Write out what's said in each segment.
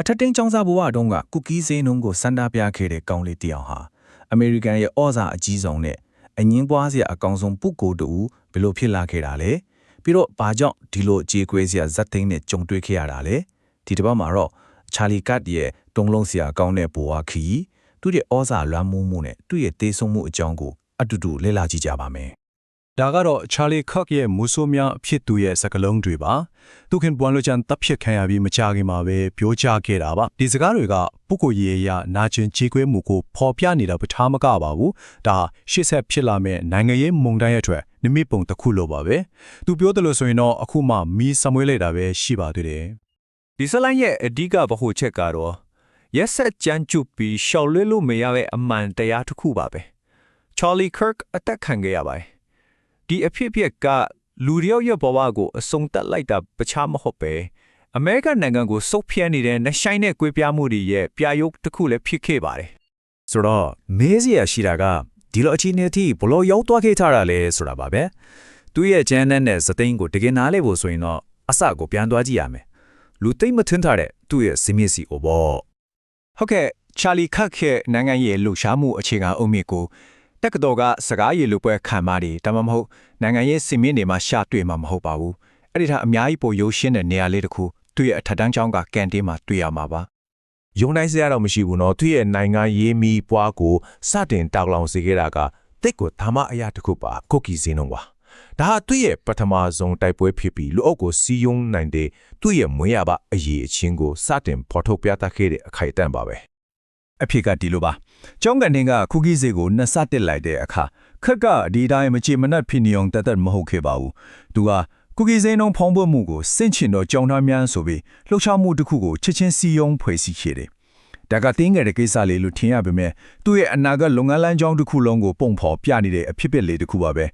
အထက်တင်းចောင်းစားဘဝတုန်းကကုကီးဈေးနှုန်းကိုစန္ဒပြခဲ့တဲ့ကောင်လေးတစ်ယောက်ဟာအမေရိကန်ရဲ့ဩဇာအကြီးဆုံးနဲ့အငင်းပွားစရာအကောင်ဆုံးပုဂ္ဂိုလ်တူဘယ်လိုဖြစ်လာခဲ့တာလဲပြီးတော့ဘာကြောင့်ဒီလိုအကြေကွဲစရာဇက်သိန်းနဲ့ကြုံတွေ့ခဲ့ရတာလဲဒီတစ်ပတ်မှာတော့ချာလီကတ်ရဲ့တုံးလုံးစရာကောင်းတဲ့ဘဝခီးသူ့ရဲ့ဩဇာလွှမ်းမိုးမှုနဲ့သူ့ရဲ့တေးဆုံးမှုအကြောင်းကိုအတူတူလေ့လာကြည့်ကြပါမယ် ဒါကတော့ Charlie Cook ရဲ့မူဆိုးများအဖြစ်သူရဲ့စကားလုံးတွေပါသူခင်ပွန်လိုချန်တပ်ဖြစ်ခံရပြီးမကြခင်မှာပဲပြောကြားခဲ့တာပါဒီစကားတွေကပုဂ္ဂိုလ်ရေးအရနာကျင်ကြေးကွဲမှုကိုဖော်ပြနေတာပထားမကပါဘူးဒါရှေ့ဆက်ဖြစ်လာမဲ့နိုင်ငံရေးမုံတိုင်းရဲ့အတွက်နိမိတ်ပုံတစ်ခုလိုပါပဲသူပြောတယ်လို့ဆိုရင်တော့အခုမှမီးစမွေးလိုက်တာပဲရှိပါသေးတယ်ဒီဇလိုင်းရဲ့အဓိကဗဟုချက်ကတော့ရက်ဆက်ကြမ်းကြုတ်ပြီးရှောက်လွဲလို့မရတဲ့အမှန်တရားတစ်ခုပါပဲ Charlie Kirk အသက်ခံခဲ့ရပါတယ် ဒီအဖြစ်အပျက်ကလူတယောက်ရဲ့ဘဝကိုအဆုံးသတ်လိုက်တာပခြားမဟုတ်ပဲအမေရိကန်နိုင်ငံကိုစုပ်ဖြဲနေတဲ့နှဆိုင်တဲ့ကွေးပြားမှုတွေရဲ့ပြာယုတ်တစ်ခုလည်းဖြစ်ခဲ့ပါတယ်ဆိုတော့မေးစရာရှိတာကဒီလိုအခြေအနေအထိဘလို့ရောက်သွားခဲ့ကြတာလဲဆိုတာပါပဲသူ့ရဲ့ဂျန်နက်နဲ့စသိန်းကိုတကယ်နားလဲဖို့ဆိုရင်တော့အစကိုပြန်သွားကြည့်ရမယ်လူသိမ့်မထွန်းထားတဲ့သူ့ရဲ့စင်မျက်စီကိုပေါ့ဟုတ်ကဲ့ Charlie Kirk ရဲ့နိုင်ငံရေးလှူရှားမှုအခြေခံအုတ်မြစ်ကို တက္ကသိုလ်ကစကားရည်လူပွဲခံမာတွေဒါမှမဟုတ်နိုင်ငံရေးစင်မြင့်တွေမှာရှာတွေ့မှာမဟုတ်ပါဘူးအဲ့ဒီထားအများကြီးပိုရိုးရှင်းတဲ့နေရာလေးတစ်ခုသူ့ရဲ့အထက်တန်းကျောင်းကကန်တင်းမှာတွေ့ရမှာပါ ယုံနိုင်စရာတော့မရှိဘူးเนาะသူရဲ့နိုင်ငံရေးမီပွားကိုစတင်တောက်လောင်စေခဲ့တာကတိတ်ကိုဓမ္မအရာတစ်ခုပါကုတ်ကီစင်းတော့ပါဒါဟာသူ့ရဲ့ပထမဆုံးတိုက်ပွဲဖြစ်ပြီးလူအုပ်ကိုစီယုံနိုင်တဲ့သူ့ရဲ့မွေးရပါအရေးအချင်းကိုစတင်ဖော်ထုတ်ပြသခဲ့တဲ့အခိုက်အတန့်ပါပဲ အဖြစ်ကဒီလိုပါကျောင်းကန်တင်းကခုကီးစေးကိုနှစ်ဆတက်လိုက်တဲ့အခါခက်ကဒီတိုင်းမချေမနှက်ဖြစ်နေအောင်တသက်မဟုတ်ခဲ့ပါဘူးသူကခုကီးစိမ်းလုံးဖောင်းပွမှုကိုစင့်ချင်တော့ကြောင်သားများဆိုပြီးလှုပ်ရှားမှုတစ်ခုကိုချက်ချင်းစီယုံဖွဲ့စည်းခဲ့တယ်ဒါကတင်းငယ်တဲ့ကိစ္စလေးလို့ထင်ရပေမဲ့သူ့ရဲ့အနာဂတ်လုပ်ငန်းလမ်းကြောင်းတစ်ခုလုံးကိုပုံဖော်ပြနေတဲ့အဖြစ်အပျက်လေးတစ်ခုပါပဲ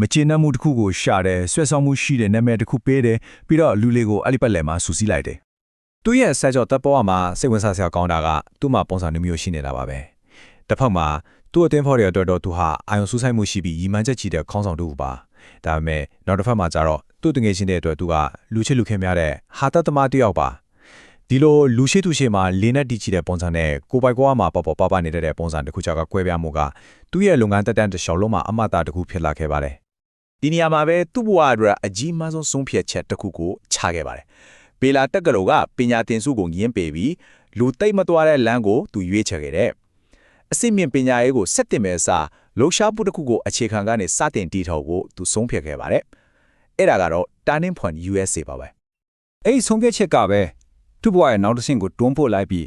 မချေနှက်မှုတစ်ခုကိုရှာတယ်ဆွဲဆောင်မှုရှိတဲ့နာမည်တစ်ခုပေးတယ်ပြီးတော့လူလေးကိုအလိပတ်လည်မှာစူးစီးလိုက်တယ် သူ့ရဲ့ဆက်ကြောတပ်ပေါ်မှာစိတ်ဝင်စားစရာကောင်းတာကသူ့မှာပုံစံမျိုးမျိုးရှိနေတာပါပဲတစ်ဖက်မှာသူ့အတင်းဖော်တဲ့အတွက်တော့သူဟာအာယုံစူးစိုက်မှုရှိပြီးရီမန်းချက်ချီတဲ့ခေါင်းဆောင်တူပါဒါပေမဲ့နောက်တစ်ဖက်မှာကျတော့သူ့တငယ်ချင်းတဲ့အတွက်သူကလူချစ်လူခင်များတဲ့ဟာတသမားတစ်ယောက်ပါဒီလိုလူရှိသူရှိမှာလင်းနဲ့တီချီတဲ့ပုံစံနဲ့ကိုပိုက်ကွာမှာပေါ်ပေါ်ပပနေတဲ့ပုံစံတစ်ခုချောက်ကကွဲပြားမှုကသူ့ရဲ့လုပ်ငန်းတက်တန်းတစ်လျှောက်လုံးမှာအမတာတစ်ခုဖြစ်လာခဲ့ပါတယ်ဒီနေရာမှာပဲသူ့ဘဝအတွက်အကြီးမားဆုံးဆုံးဖြတ်ချက်တစ်ခုကိုချခဲ့ပါတယ် ပေလာတက်ကလောကပညာသင်စုကိုငင်းပေပြီးလူသိမ့်မသွားတဲ့လမ်းကိုသူရွေးချယ်ခဲ့တယ်။အစစ်မြင့်ပညာရေးကိုဆက်တင်မဲ့အစားလှူရှားမှုတစ်ခုကိုအခြေခံကနေစတင်တည်ထောင်ဖို့သူဆုံးဖြတ်ခဲ့ပါတယ်။အဲ့ဒါကတော့ Turning Point USA ပါပဲအဲ့ဒီဆုံးဖြတ်ချက်ကပဲသူ့ဘဝရဲ့နောက်တစ်ဆင့်ကိုတွန်းပို့လိုက်ပြီး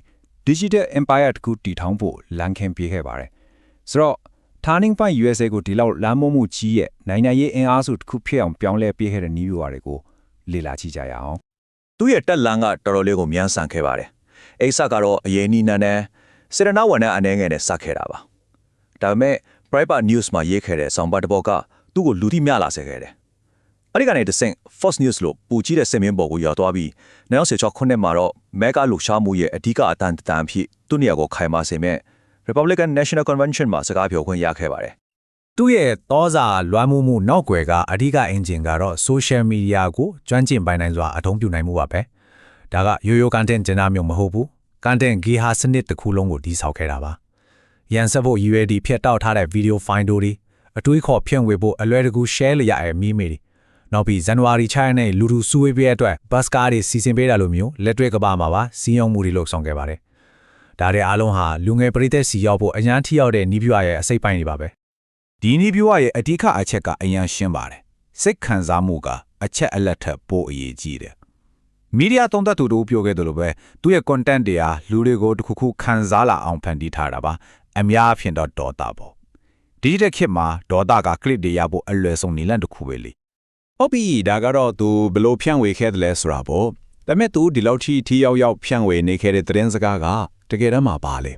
Digital Empire တစ်ခုတည်ထောင်ဖို့လမ်းခင်းပေးခဲ့ပါတယ်ဆိုတော့ Turning Point USA ကိုဒီလောက်လမ်းမမှုကြီးရဲ့နိုင်ငံရေးအင်အားစုတစ်ခုဖြစ်အောင်ပြောင်းလဲပေးခဲ့တဲ့နည်းဗျူဟာတွေကိုလေ့လာကြည့်ကြရအောင် သူ့ရဲ့တက်လန်ကတော်တော်လေးကိုမြန်ဆန်ခဲ့ပါတယ်။အိဆာကတော့အရေးနီးနန်းနဲ့စေရနာဝန်နဲ့အနေငယ်နဲ့စခဲ့တာပါ။ဒါပေမဲ့ Private News မှာရေးခဲ့တဲ့ဆောင်းပါတစ်ပုဒ်ကသူ့ကိုလူသိများလာစေခဲ့တယ်။အဲဒီကနေတဆင့် Fox News လို့ပူကြီးတဲ့စင်မင်းပေါ်ကိုရောက်သွားပြီး1966ခုနှစ်မှာတော့ Mega လှူရှားမှုရဲ့အဓိကအတန်တန်ဖြစ်သူ့နေရာကိုခိုင်မာစေမဲ့ Republican National Convention မှာစကားပြောခွင့်ရခဲ့ပါတယ် သူ့ရဲ့သောစာလွှမ်းမိုးမှုနောက်ွယ်ကအဓိကအင်ဂျင်ကတော့ social media ကိုကျွမ်းကျင်ပိုင်နိုင်စွာအသုံးပြုနိုင်မှုပါပဲဒါကရိုးရိုး content ကျင်တာမျိုးမဟုတ်ဘူး content ဂီဟာစနစ်တစ်ခုလုံးကိုတည်ဆောက်ခဲ့တာပါရန်ဆက်ဖို့ UAD ဖြတ်တောက်ထားတဲ့ video file တွေအတွေးခေါ်ဖြန့်ဝေဖို့အလွယ်တကူ share လုပ်ရတဲ့မီးမေတွေနောက်ပြီးဇန်နဝါရီ6ရက်နေ့လူလူစုဝေးပြည့်အတွက် bus car တွေစီစဉ်ပေးတာလိုမျိုးလက်တွေ့ကပါမှာပါစီးရုံမှုတွေလုပ်ဆောင်ခဲ့ပါတယ်ဒါတွေအားလုံးဟာလူငယ်ပရိသတ်စီရောက်ဖို့အញ្ញမ်းထိရောက်တဲ့နီးပြရဲ့အစိတ်ပိုင်းတွေပါပဲ ဒီနည်းဗျူဟာရဲ့အဓိကအချက်ကအရင်ရှင်းပါတယ်စိတ်ခံစားမှုကအချက်အလက်ထက်ပိုအရေးကြီးတယ်မီဒီယာတုံးသက်သူတို့ပြောခဲ့တယ်လို့ပဲသူ့ရဲ့ content တွေဟာလူတွေကိုတစ်ခုခုခံစားလာအောင်ဖန်တီးထားတာပါအများအဖြစ်တော့ဒေါတာပေါ့ digital ခေတ်မှာဒေါတာက click တွေရဖို့အလွယ်ဆုံးနည်းလမ်းတစ်ခုပဲလေဟုတ်ပြီဒါကတော့သူဘယ်လို့ဖြန့်ဝေခဲ့တယ်လဲဆိုတာပေါ့ဒါပေမဲ့သူဒီလောက်ထိထိရောက်ရောက်ဖြန့်ဝေနေခဲ့တဲ့သတင်းစကားကတကယ်တမ်းမှာပါလေ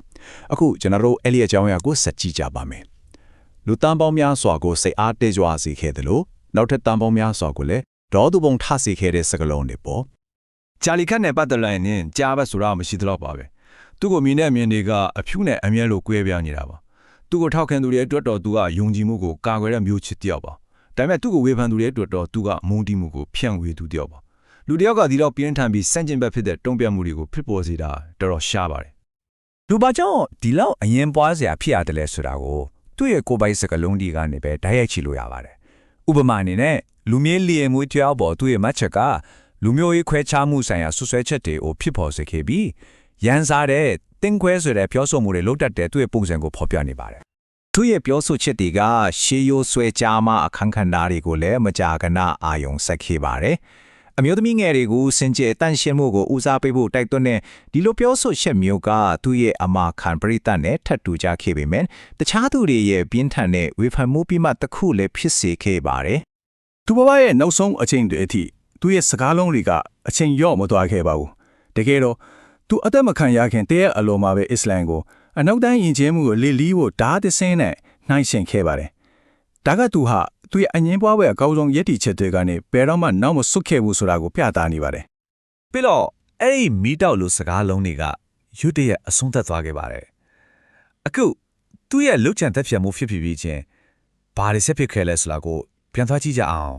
အခုကျွန်တော်တို့အဲ့ဒီအကြောင်းအရာကိုဆက်ကြည့်ကြပါမယ် လူတန်းပေါင်းများစွာကိုစိတ်အားတည်ကြွစေခဲ့တယ်လို့နောက်ထပ်တန်းပေါင်းများစွာကိုလည်းဒေါသူပုံထစေခဲ့တဲ့စကလုံးတွေပေါ့ဂျာလီခတ်နဲ့ပတ်သက်လိုက်ရင်ကြားပဲဆိုတာမရှိသလောက်ပါပဲသူ့ကိုမြင်တဲ့အမြင်တွေကအဖြူနဲ့အမြဲလိုကွဲပြားနေတာပါသူ့ကိုထောက်ခံသူတွေအတွက်တော့သူကယုံကြည်မှုကိုကာကွယ်တဲ့မျိုးချစ်တယောက်ပါဒါပေမဲ့သူ့ကိုဝေဖန်သူတွေအတွက်တော့သူကမုန်းတီးမှုကိုဖြန့်ဝေသူတယောက်ပါလူတစ်ယောက်ကဒီတော့ပြင်းထန်ပြီးစန့်ကျင်ဘက်ဖြစ်တဲ့တုံ့ပြန်မှုတွေကိုဖြစ်ပေါ်စေတာတော်တော်ရှားပါတယ်လူပါကြောင့်ဒီလောက်အရင်ပွားစရာဖြစ်ရတယ်လဲဆိုတာကို သူ့ရဲ့ကိုယ်ပိုင်စကလုံးဒီကနေပဲဓာတ်ရိုက်ချလို့ရပါတယ်ဥပမာအနေနဲ့လူမျိုးလျေမှုတရားပေါ်သူ့ရဲ့မှတ်ချက်ကလူမျိုးရေးခွဲခြားမှုဆိုင်ရာဆွဆွဲချက်တွေကိုဖြစ်ပေါ်စေခဲ့ပြီးရန်စားတဲ့တင်းခွဲဆိုတဲ့ပြောဆိုမှုတွေလုတ်တတ်တဲ့သူ့ရဲ့ပုံစံကိုဖော်ပြနေပါတယ်သူ့ရဲ့ပြောဆိုချက်တွေကရှေးရိုးဆွဲကြားမအခန်းခန္ဓာတွေကိုလည်းမကြာခဏအာယုံဆက်ခဲ့ပါတယ်။ အမျိုးသမီးငယ်တွေကိုစင်ကြယ်တန့်ရှင်းမှုကိုဦးစားပေးဖို့တိုက်တွန်းတဲ့ဒီလိုပြောဆိုချက်မျိုးကသူ့ရဲ့အမာခံပရိသတ်နဲ့ထပ်တူကြခဲ့ပေမဲ့တခြားသူတွေရဲ့ပြင်းထန်တဲ့ဝေဖန်မှုပြီးမှတစ်ခုလည်းဖြစ်စေခဲ့ပါတယ်သူဘဝရဲ့နောက်ဆုံးအချိန်တွေအထိသူ့ရဲ့စကားလုံးတွေကအချိန်ရော့မသွားခဲ့ပါဘူးတကယ်တော့သူအသက်မခံရခင်တရက်အလိုမှာပဲအစ္စလမ်ကိုအနောက်တိုင်းယဉ်ကျေးမှုကိုလေလီးဖို့ဓာတ်သစင်းနဲ့နှိုင်းရှင်ခဲ့ပါတယ်ဒါကသူဟာ သူရဲ့အငင်းပွားပွဲအကောင်းဆုံးယက်တီချက်တွေကနေဘယ်တော့မှနောက်မဆုတ်ခဲ့ဘူးဆိုတာကိုပြသနေပါတယ်ပြီးတော့အဲ့ဒီမီတောက်လိုစကားလုံးတွေကရွတ်တရက်အဆုံးသက်သွားခဲ့ပါတယ်အခုသူ့ရဲ့လုတ်ချန်သက်ဖြတ်မှုဖြစ်ဖြစ်ပြီးချင်းဘာတွေဆက်ဖြစ်ခဲ့လဲဆိုတာကိုပြန်သွားကြည့်ကြအောင်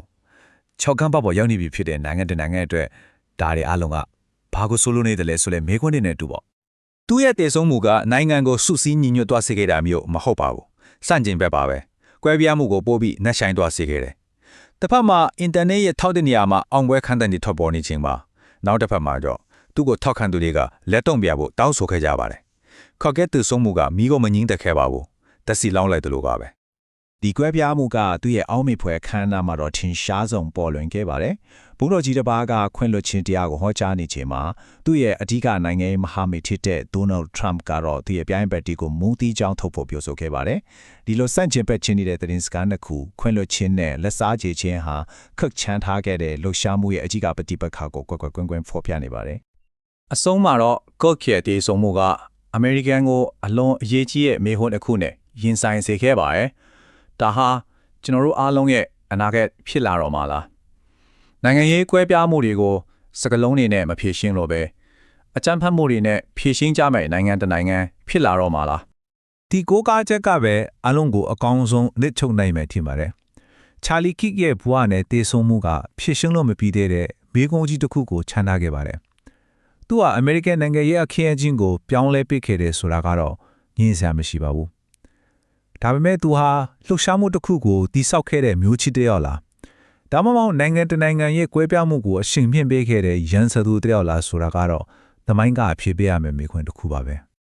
၆ကန်းပတ်ပေါ်ရောက်နေပြီဖြစ်တဲ့နိုင်ငံတကာနိုင်ငံအတွက်ဒါတွေအားလုံးကဘာကိုဆိုလို့နေတယ်လဲဆိုလဲမေခွန်းနေနဲ့တူပေါ့။သူ့ရဲ့တည်ဆုံးမှုကနိုင်ငံကိုစုစည်းညီညွတ်သွားစေခဲ့တာမျိုးမဟုတ်ပါဘူး။စန့်ကျင်ဘက်ပါပဲ။ ကွဲပြားမှုကိုပို့ပြီးနှက်ဆိုင်သွားစေခဲ့တယ်။တစ်ဖက်မှာအင်တာနက်ရဲ့ထောက်တဲ့နေရာမှာအောင်ပွဲခန်းတန်းတွေထွက်ပေါ်နေခြင်းပါ။နောက်တစ်ဖက်မှာတော့သူ့ကိုထောက်ခံသူတွေကလက်တုံပြဖို့တောင်းဆိုခဲ့ကြပါတယ်။ခေါက်ကဲတည်ဆုံးမှုကမိကိုမငင်းတက်ခဲ့ပါဘူး။တက်စီလောင်းလိုက်တယ်လို့ပါပဲ။ ဒီကွဲပြားမှုကသူ့ရဲ့အောက်မေ့ဖွယ်ခမ်းနားမှာတော့ထင်ရှားဆုံးပေါ်လွင်ခဲ့ပါတယ်။ဘုန်းတော်ကြီးတစ်ပါးကခွင့်လွှတ်ခြင်းတရားကိုဟောကြားနေချိန်မှာသူ့ရဲ့အဓိကနိုင်ငံရေးမဟာမိတ်ဖြစ်တဲ့ Donald Trump ကတော့သူ့ရဲ့ပြိုင်ဘက်တီကိုမူးတီးကြောင်းထုတ်ဖို့ပြောဆိုခဲ့ပါတယ်။ဒီလိုစန့်ကျင်ဘက်ချင်းနေတဲ့သတင်းစကားနှစ်ခုခွင့်လွှတ်ခြင်းနဲ့လက်စားချေခြင်းဟာခက်ချမ်းထားခဲ့တဲ့လှုပ်ရှားမှုရဲ့အဓိကပฏิပတ်ခါကိုကွက်ကွက်ကွင်းကွင်းဖော်ပြနေပါတယ်။အဆုံးမှာတော့ကော့ခ်ရဲ့တည်ဆုံမှုကအမေရိကန်ကိုအလွန်အရေးကြီးတဲ့မေဟွန်းတစ်ခုနဲ့ရင်ဆိုင်စေခဲ့ပါတယ်။ ဒါဟာကျွန်တော်တို့အားလုံးရဲ့အနာဂတ်ဖြစ်လာတော့မှာလား။နိုင်ငံရေးကွဲပြားမှုတွေကိုစကလုံးတွေနဲ့မဖြေရှင်းလို့ပဲအကြမ်းဖက်မှုတွေနဲ့ဖြေရှင်းကြမယ်နိုင်ငံတစ်နိုင်ငံဖြစ်လာတော့မှာလားဒီကိုးကားချက်ကပဲအလုံးကိုအကောင်းဆုံးနစ်ချုပ်နိုင်မယ်ထင်ပါတယ်။ချာလီကစ်ရဲ့ဘဝနဲ့တေဆုံးမှုကဖြစ်ရှင်းလို့မပြီးသေးတဲ့ဘေးကုန်းကြီးတစ်ခုကိုခြံထားခဲ့ပါတယ်။သူကအမေရိကန်နိုင်ငံရဲ့အခင်းအကျင်းကိုပြောင်းလဲပစ်ခဲ့တယ်ဆိုတာကတော့ညင်းစရာမရှိပါဘူး။ ဒါပေမဲ့သူဟာလှုပ်ရှားမှုတစ်ခုကိုတိဆောက်ခဲ့တဲ့မျိုးချစ်တစ်ယောက်လား။ဒါမှမဟုတ်နိုင်ငံတစ်နိုင်ငံရဲ့ကွဲပြားမှုကိုအရှင်မြင့်ပေးခဲ့တဲ့ရန်စသူတစ်ယောက်လားဆိုတာကတော့သမိုင်းကအဖြေပေးရမယ်မိခွန်းတစ်ခုပါပဲ။